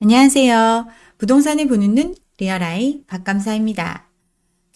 안녕하세요. 부동산을 보는 눈 리얼아이 박감사입니다.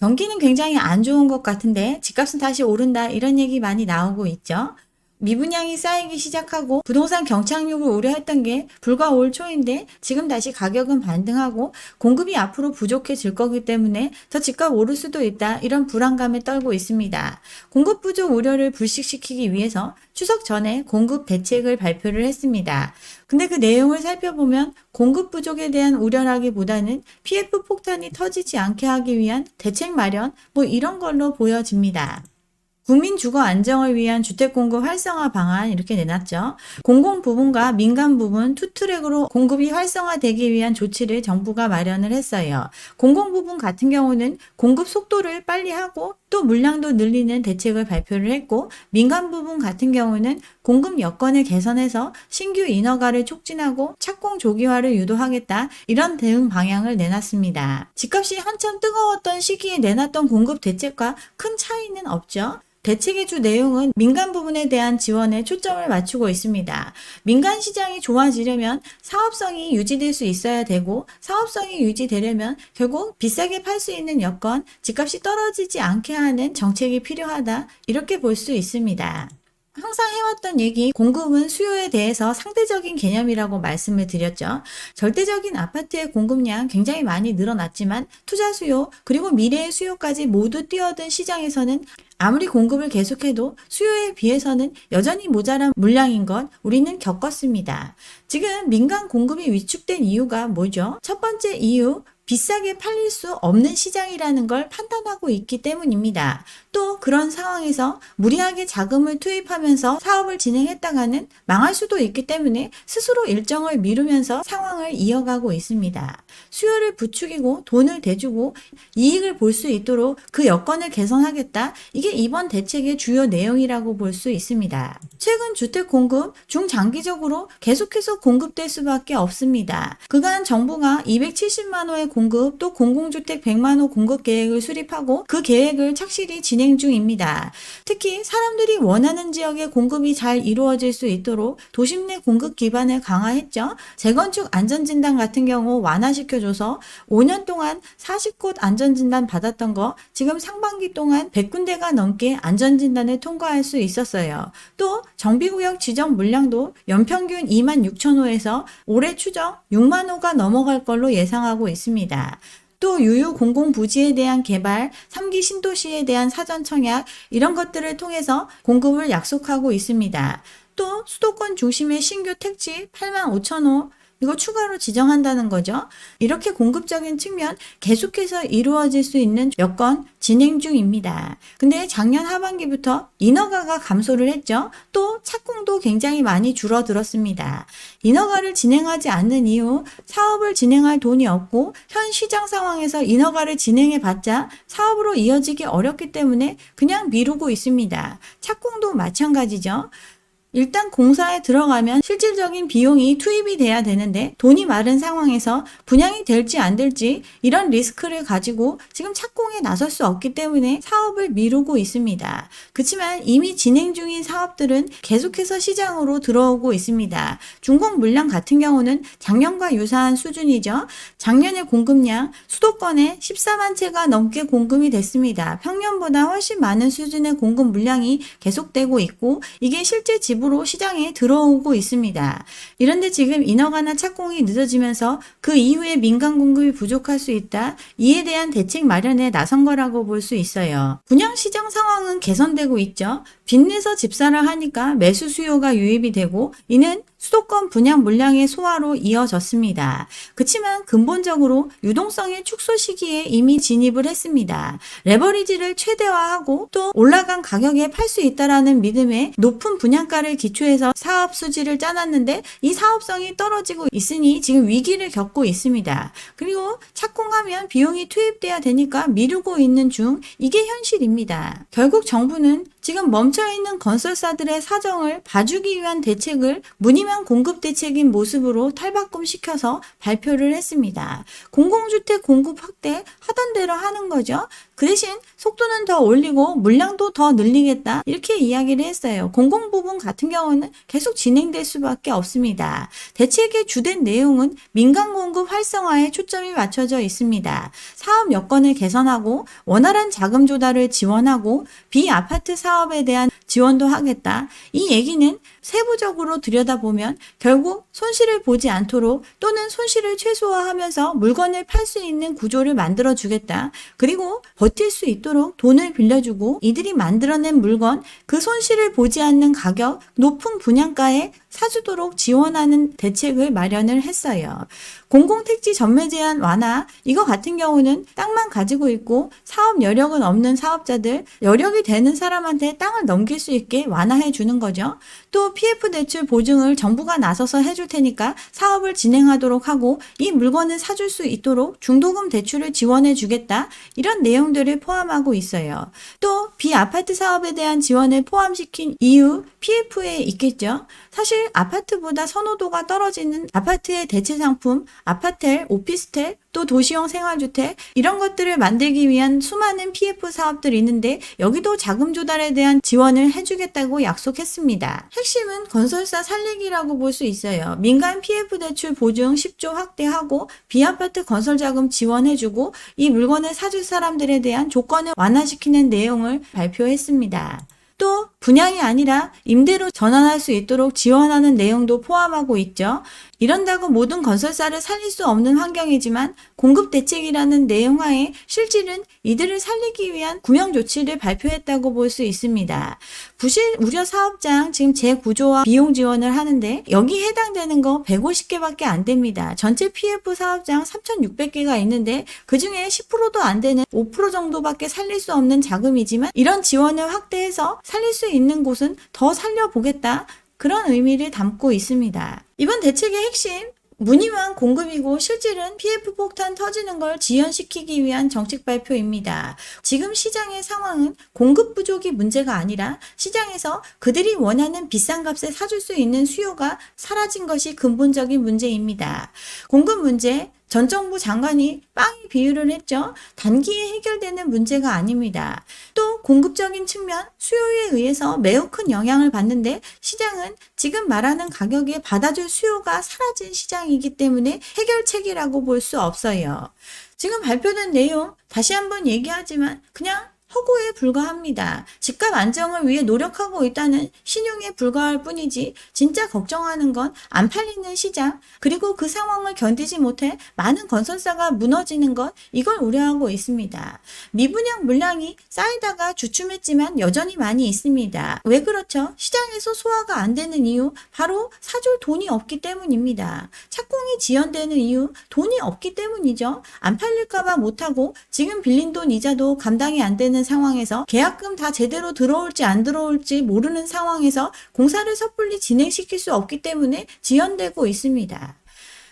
경기는 굉장히 안 좋은 것 같은데 집값은 다시 오른다 이런 얘기 많이 나오고 있죠. 미분양이 쌓이기 시작하고 부동산 경착륙을 우려했던 게 불과 올 초인데 지금 다시 가격은 반등하고 공급이 앞으로 부족해질 거기 때문에 더 집값 오를 수도 있다 이런 불안감에 떨고 있습니다. 공급 부족 우려를 불식시키기 위해서 추석 전에 공급 대책을 발표를 했습니다. 근데 그 내용을 살펴보면 공급 부족에 대한 우려라기보다는 PF 폭탄이 터지지 않게 하기 위한 대책 마련 뭐 이런 걸로 보여집니다. 국민 주거 안정을 위한 주택 공급 활성화 방안 이렇게 내놨죠. 공공 부분과 민간 부분 투트랙으로 공급이 활성화되기 위한 조치를 정부가 마련을 했어요. 공공 부분 같은 경우는 공급 속도를 빨리 하고 또 물량도 늘리는 대책을 발표를 했고 민간 부분 같은 경우는 공급 여건을 개선해서 신규 인허가를 촉진하고 착공 조기화를 유도하겠다 이런 대응 방향을 내놨습니다. 집값이 한참 뜨거웠던 시기에 내놨던 공급 대책과 큰 차이는 없죠. 대책의 주 내용은 민간 부분에 대한 지원에 초점을 맞추고 있습니다. 민간 시장이 좋아지려면 사업성이 유지될 수 있어야 되고 사업성이 유지되려면 결국 비싸게 팔 수 있는 여건, 집값이 떨어지지 않게 하는 정책이 필요하다. 이렇게 볼 수 있습니다. 항상 해왔던 얘기, 공급은 수요에 대해서 상대적인 개념이라고 말씀을 드렸죠. 절대적인 아파트의 공급량 굉장히 많이 늘어났지만 투자 수요, 그리고 미래의 수요까지 모두 뛰어든 시장에서는 아무리 공급을 계속해도 수요에 비해서는 여전히 모자란 물량인 것 우리는 겪었습니다. 지금 민간 공급이 위축된 이유가 뭐죠? 첫 번째 이유, 비싸게 팔릴 수 없는 시장이라는 걸 판단하고 있기 때문입니다. 또 그런 상황에서 무리하게 자금을 투입하면서 사업을 진행했다가는 망할 수도 있기 때문에 스스로 일정을 미루면서 상황을 이어가고 있습니다. 수요를 부추기고 돈을 대주고 이익을 볼 수 있도록 그 여건을 개선하겠다. 이게 이번 대책의 주요 내용이라고 볼 수 있습니다. 최근 주택 공급 중장기적으로 계속해서 공급될 수밖에 없습니다. 그간 정부가 270만 호의 공급 또 공공주택 100만 호 공급 계획을 수립하고 그 계획을 착실히 진행 중입니다. 특히 사람들이 원하는 지역의 공급이 잘 이루어질 수 있도록 도심 내 공급 기반을 강화했죠. 재건축 안전진단 같은 경우 완화시켜줘서 5년 동안 40곳 안전진단 받았던 거 지금 상반기 동안 100군데가 넘게 안전진단을 통과할 수 있었어요. 또 정비구역 지정 물량도 연평균 2만 6천 호에서 올해 추정 6만 호가 넘어갈 걸로 예상하고 있습니다. 또 유유 공공 부지에 대한 개발, 3기 신도시에 대한 사전 청약 이런 것들을 통해서 공급을 약속하고 있습니다. 또 수도권 중심의 신규 택지 8만 5천 호 이거 추가로 지정한다는 거죠. 이렇게 공급적인 측면 계속해서 이루어질 수 있는 여건 진행 중입니다. 근데 작년 하반기부터 인허가가 감소를 했죠. 또 착공도 굉장히 많이 줄어들었습니다. 인허가를 진행하지 않는 이유 사업을 진행할 돈이 없고 현 시장 상황에서 인허가를 진행해 봤자 사업으로 이어지기 어렵기 때문에 그냥 미루고 있습니다. 착공도 마찬가지죠. 일단 공사에 들어가면 실질적인 비용이 투입이 돼야 되는데 돈이 마른 상황에서 분양이 될지 안 될지 이런 리스크를 가지고 지금 착공에 나설 수 없기 때문에 사업을 미루고 있습니다. 그렇지만 이미 진행 중인 사업들은 계속해서 시장으로 들어오고 있습니다. 중공 물량 같은 경우는 작년과 유사한 수준이죠. 작년의 공급량 수도권에 14만 채가 넘게 공급이 됐습니다. 평년보다 훨씬 많은 수준의 공급 물량이 계속되고 있고 이게 실제 집 집으로 시장에 들어오고 있습니다. 이런데 지금 인허가나 착공이 늦어지면서 그 이후에 민간 공급이 부족할 수 있다. 이에 대한 대책 마련에 나선 거라고 볼 수 있어요. 분양 시장 상황은 개선되고 있죠. 빚내서 집사를 하니까 매수 수요가 유입이 되고 이는 수도권 분양 물량의 소화로 이어졌습니다. 그렇지만 근본적으로 유동성의 축소 시기에 이미 진입을 했습니다. 레버리지를 최대화하고 또 올라간 가격에 팔 수 있다라는 믿음에 높은 분양가를 기초해서 사업 수지를 짜놨는데 이 사업성이 떨어지고 있으니 지금 위기를 겪고 있습니다. 그리고 착공하면 비용이 투입돼야 되니까 미루고 있는 중 이게 현실입니다. 결국 정부는 지금 멈춰있는 건설사들의 사정을 봐주기 위한 대책을 무늬만 공급 대책인 모습으로 탈바꿈시켜서 발표를 했습니다. 공공주택 공급 확대 하던 대로 하는 거죠. 그 대신 속도는 더 올리고 물량도 더 늘리겠다 이렇게 이야기를 했어요. 공공 부분 같은 경우는 계속 진행될 수밖에 없습니다. 대책의 주된 내용은 민간 공급 활성화에 초점이 맞춰져 있습니다. 사업 여건을 개선하고 원활한 자금 조달을 지원하고 비아파트 사업에 대한 지원도 하겠다. 이 얘기는 세부적으로 들여다보면 결국 손실을 보지 않도록 또는 손실을 최소화하면서 물건을 팔 수 있는 구조를 만들어 주겠다. 그리고 버틸 수 있도록 돈을 빌려주고 이들이 만들어낸 물건 그 손실을 보지 않는 가격 높은 분양가에 사주도록 지원하는 대책을 마련을 했어요. 공공택지 전매 제한 완화 이거 같은 경우는 땅만 가지고 있고 사업 여력은 없는 사업자들 여력이 되는 사람한테 땅을 넘길 수 있게 완화해 주는 거죠. 또 PF 대출 보증을 정부가 나서서 해줄 테니까 사업을 진행하도록 하고 이 물건을 사줄 수 있도록 중도금 대출을 지원해 주겠다 이런 내용들을 포함하고 있어요. 또 비아파트 사업에 대한 지원을 포함시킨 이유 PF에 있겠죠. 사실 아파트보다 선호도가 떨어지는 아파트의 대체 상품, 아파텔, 오피스텔, 또 도시형 생활주택 이런 것들을 만들기 위한 수많은 PF 사업들이 있는데 여기도 자금 조달에 대한 지원을 해주겠다고 약속했습니다. 핵심은 건설사 살리기라고 볼 수 있어요. 민간 PF 대출 보증 10조 확대하고 비아파트 건설 자금 지원해주고 이 물건을 사줄 사람들에 대한 조건을 완화시키는 내용을 발표했습니다. 또 분양이 아니라 임대로 전환할 수 있도록 지원하는 내용도 포함하고 있죠. 이런다고 모든 건설사를 살릴 수 없는 환경이지만 공급 대책이라는 내용하에 실질은 이들을 살리기 위한 구명 조치를 발표했다고 볼 수 있습니다. 부실 우려 사업장 지금 재구조와 비용 지원을 하는데 여기 해당되는 거 150개밖에 안 됩니다. 전체 PF 사업장 3,600개가 있는데 그 중에 10%도 안 되는 5% 정도밖에 살릴 수 없는 자금이지만 이런 지원을 확대해서 살릴 수 있는 곳은 더 살려보겠다. 그런 의미를 담고 있습니다. 이번 대책의 핵심 무늬만 공급이고 실질은 PF 폭탄 터지는 걸 지연시키기 위한 정책 발표입니다. 지금 시장의 상황은 공급 부족이 문제가 아니라 시장에서 그들이 원하는 비싼 값에 사줄 수 있는 수요가 사라진 것이 근본적인 문제입니다. 공급 문제, 전 정부 장관이 빵이 비유를 했죠. 단기에 해결되는 문제가 아닙니다. 또 공급적인 측면 수요에 의해서 매우 큰 영향을 받는데 시장은 지금 말하는 가격에 받아줄 수요가 사라진 시장이기 때문에 해결책이라고 볼 수 없어요. 지금 발표된 내용 다시 한번 얘기하지만 그냥 허구에 불과합니다. 집값 안정을 위해 노력하고 있다는 신용에 불과할 뿐이지 진짜 걱정하는 건 안 팔리는 시장 그리고 그 상황을 견디지 못해 많은 건설사가 무너지는 것 이걸 우려하고 있습니다. 미분양 물량이 쌓이다가 주춤했지만 여전히 많이 있습니다. 왜 그렇죠? 시장에서 소화가 안 되는 이유 바로 사줄 돈이 없기 때문입니다. 착공이 지연되는 이유 돈이 없기 때문이죠. 안 팔릴까봐 못하고 지금 빌린 돈 이자도 감당이 안 되는 상황에서 계약금 다 제대로 들어올지 안 들어올지 모르는 상황에서 공사를 섣불리 진행시킬 수 없기 때문에 지연되고 있습니다.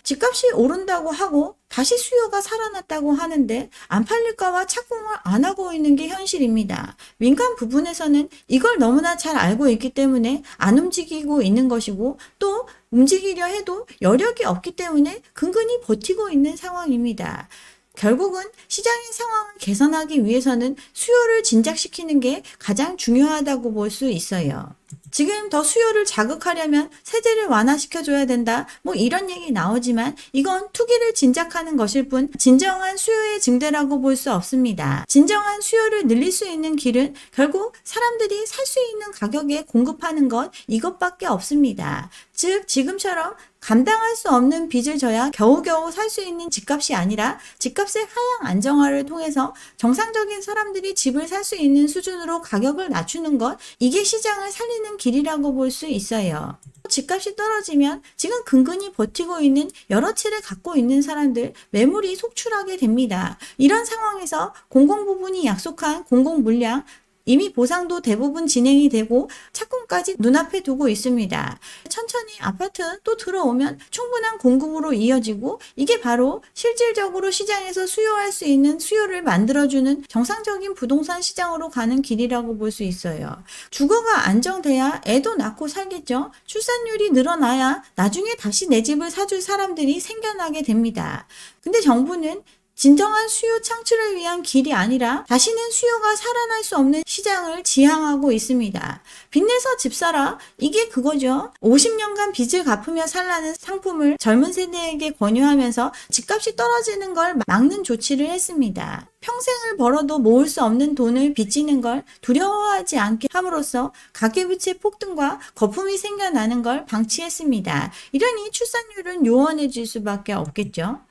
집값이 오른다고 하고 다시 수요가 살아났다고 하는데 안 팔릴까봐 착공을 안 하고 있는 게 현실입니다. 민간 부분에서는 이걸 너무나 잘 알고 있기 때문에 안 움직이고 있는 것이고 또 움직이려 해도 여력이 없기 때문에 근근히 버티고 있는 상황입니다. 결국은 시장의 상황을 개선하기 위해서는 수요를 진작시키는 게 가장 중요하다고 볼 수 있어요. 지금 더 수요를 자극하려면 세제를 완화시켜줘야 된다. 뭐 이런 얘기 나오지만 이건 투기를 진작하는 것일 뿐 진정한 수요의 증대라고 볼 수 없습니다. 진정한 수요를 늘릴 수 있는 길은 결국 사람들이 살 수 있는 가격에 공급하는 것 이것밖에 없습니다. 즉 지금처럼 감당할 수 없는 빚을 져야 겨우겨우 살 수 있는 집값이 아니라 집값의 하향 안정화를 통해서 정상적인 사람들이 집을 살 수 있는 수준으로 가격을 낮추는 것 이게 시장을 살리는 길이라고 볼 수 있어요. 집값이 떨어지면 지금 근근히 버티고 있는 여러 채를 갖고 있는 사람들 매물이 속출하게 됩니다. 이런 상황에서 공공 부분이 약속한 공공 물량 이미 보상도 대부분 진행이 되고 착공까지 눈앞에 두고 있습니다. 천천히 아파트 또 들어오면 충분한 공급으로 이어지고 이게 바로 실질적으로 시장에서 수요할 수 있는 수요를 만들어주는 정상적인 부동산 시장으로 가는 길이라고 볼 수 있어요. 주거가 안정돼야 애도 낳고 살겠죠. 출산율이 늘어나야 나중에 다시 내 집을 사줄 사람들이 생겨나게 됩니다. 근데 정부는 진정한 수요 창출을 위한 길이 아니라 다시는 수요가 살아날 수 없는 시장을 지향하고 있습니다. 빚내서 집 사라. 이게 그거죠. 50년간 빚을 갚으며 살라는 상품을 젊은 세대에게 권유하면서 집값이 떨어지는 걸 막는 조치를 했습니다. 평생을 벌어도 모을 수 없는 돈을 빚지는 걸 두려워하지 않게 함으로써 가계부채 폭등과 거품이 생겨나는 걸 방치했습니다. 이러니 출산율은 요원해질 수밖에 없겠죠.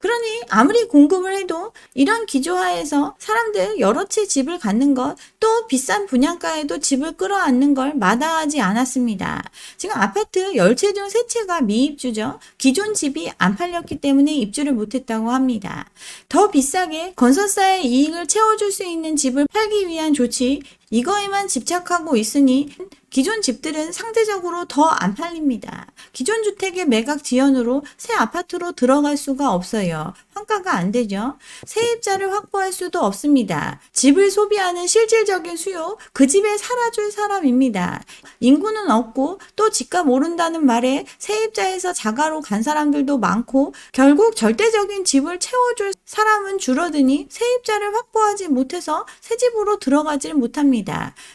그러니 아무리 공급을 해도 이런 기조하에서 사람들 여러 채 집을 갖는 것, 또 비싼 분양가에도 집을 끌어안는 걸 마다하지 않았습니다. 지금 아파트 10채 중 3채가 미입주죠. 기존 집이 안 팔렸기 때문에 입주를 못했다고 합니다. 더 비싸게 건설사의 이익을 채워줄 수 있는 집을 팔기 위한 조치, 이거에만 집착하고 있으니 기존 집들은 상대적으로 더 안 팔립니다. 기존 주택의 매각 지연으로 새 아파트로 들어갈 수가 없어요. 환가가 안 되죠. 세입자를 확보할 수도 없습니다. 집을 소비하는 실질적인 수요, 그 집에 살아줄 사람입니다. 인구는 없고 또 집값 오른다는 말에 세입자에서 자가로 간 사람들도 많고 결국 절대적인 집을 채워줄 사람은 줄어드니 세입자를 확보하지 못해서 새 집으로 들어가질 못합니다.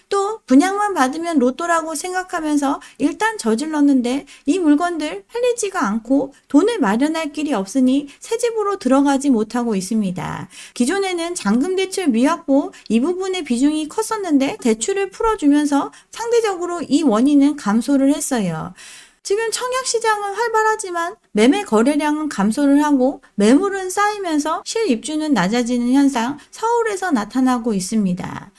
또 분양만 받으면 로또라고 생각하면서 일단 저질렀는데 이 물건들 팔리지가 않고 돈을 마련할 길이 없으니 새 집으로 들어가지 못하고 있습니다. 기존에는 잔금 대출 미확보 이 부분의 비중이 컸었는데 대출을 풀어주면서 상대적으로 이 원인은 감소를 했어요. 지금 청약 시장은 활발하지만 매매 거래량은 감소를 하고 매물은 쌓이면서 실입주는 낮아지는 현상 서울에서 나타나고 있습니다.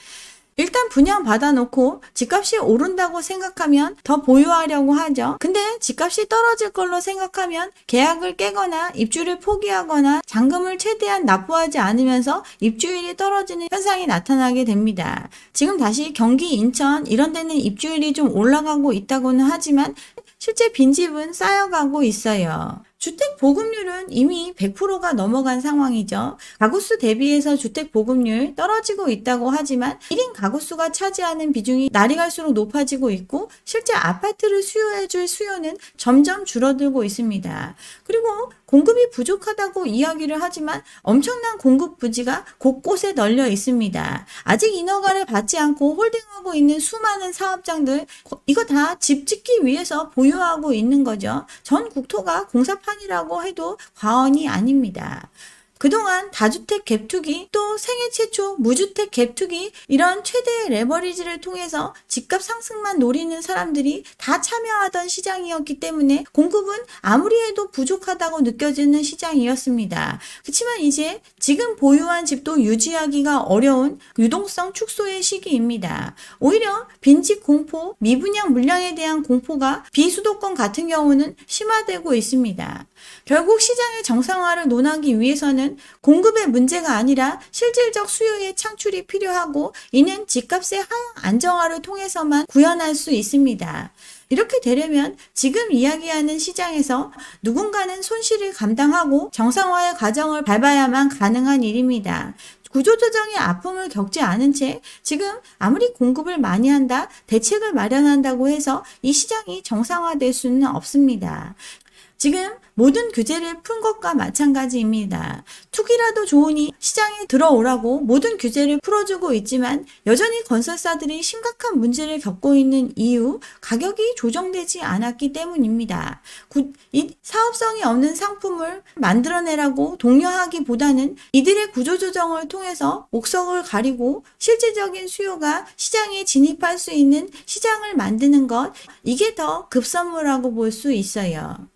일단 분양 받아놓고 집값이 오른다고 생각하면 더 보유하려고 하죠. 근데 집값이 떨어질 걸로 생각하면 계약을 깨거나 입주를 포기하거나 잔금을 최대한 납부하지 않으면서 입주율이 떨어지는 현상이 나타나게 됩니다. 지금 다시 경기, 인천 이런 데는 입주율이 좀 올라가고 있다고는 하지만 실제 빈집은 쌓여가고 있어요. 주택 보급률은 이미 100%가 넘어간 상황이죠. 가구수 대비해서 주택 보급률 떨어지고 있다고 하지만 1인 가구수가 차지하는 비중이 날이 갈수록 높아지고 있고 실제 아파트를 수요해줄 수요는 점점 줄어들고 있습니다. 그리고 공급이 부족하다고 이야기를 하지만 엄청난 공급 부지가 곳곳에 널려 있습니다. 아직 인허가를 받지 않고 홀딩하고 있는 수많은 사업장들 이거 다 집 짓기 위해서 보유하고 있는 거죠. 전 국토가 공사판 이라고 해도 과언이 아닙니다. 그동안 다주택 갭투기 또 생애 최초 무주택 갭투기 이런 최대의 레버리지를 통해서 집값 상승만 노리는 사람들이 다 참여하던 시장이었기 때문에 공급은 아무리 해도 부족하다고 느껴지는 시장이었습니다. 그렇지만 이제 지금 보유한 집도 유지하기가 어려운 유동성 축소의 시기입니다. 오히려 빈집 공포, 미분양 물량에 대한 공포가 비수도권 같은 경우는 심화되고 있습니다. 결국 시장의 정상화를 논하기 위해서 는 공급의 문제가 아니라 실질적 수요의 창출이 필요하고 이는 집값의 안정화를 통해서만 구현할 수 있습니다. 이렇게 되려면 지금 이야기하는 시장에서 누군가는 손실을 감당하고 정상화의 과정을 밟아야만 가능한 일입니다. 구조조정의 아픔을 겪지 않은 채 지금 아무리 공급을 많이 한다, 대책을 마련한다고 해서 이 시장이 정상화될 수는 없습니다. 지금 모든 규제를 푼 것과 마찬가지입니다. 투기라도 좋으니 시장에 들어오라고 모든 규제를 풀어주고 있지만 여전히 건설사들이 심각한 문제를 겪고 있는 이유 가격이 조정되지 않았기 때문입니다. 구, 이 사업성이 없는 상품을 만들어내라고 독려하기보다는 이들의 구조조정을 통해서 옥석을 가리고 실질적인 수요가 시장에 진입할 수 있는 시장을 만드는 것 이게 더 급선무라고 볼 수 있어요.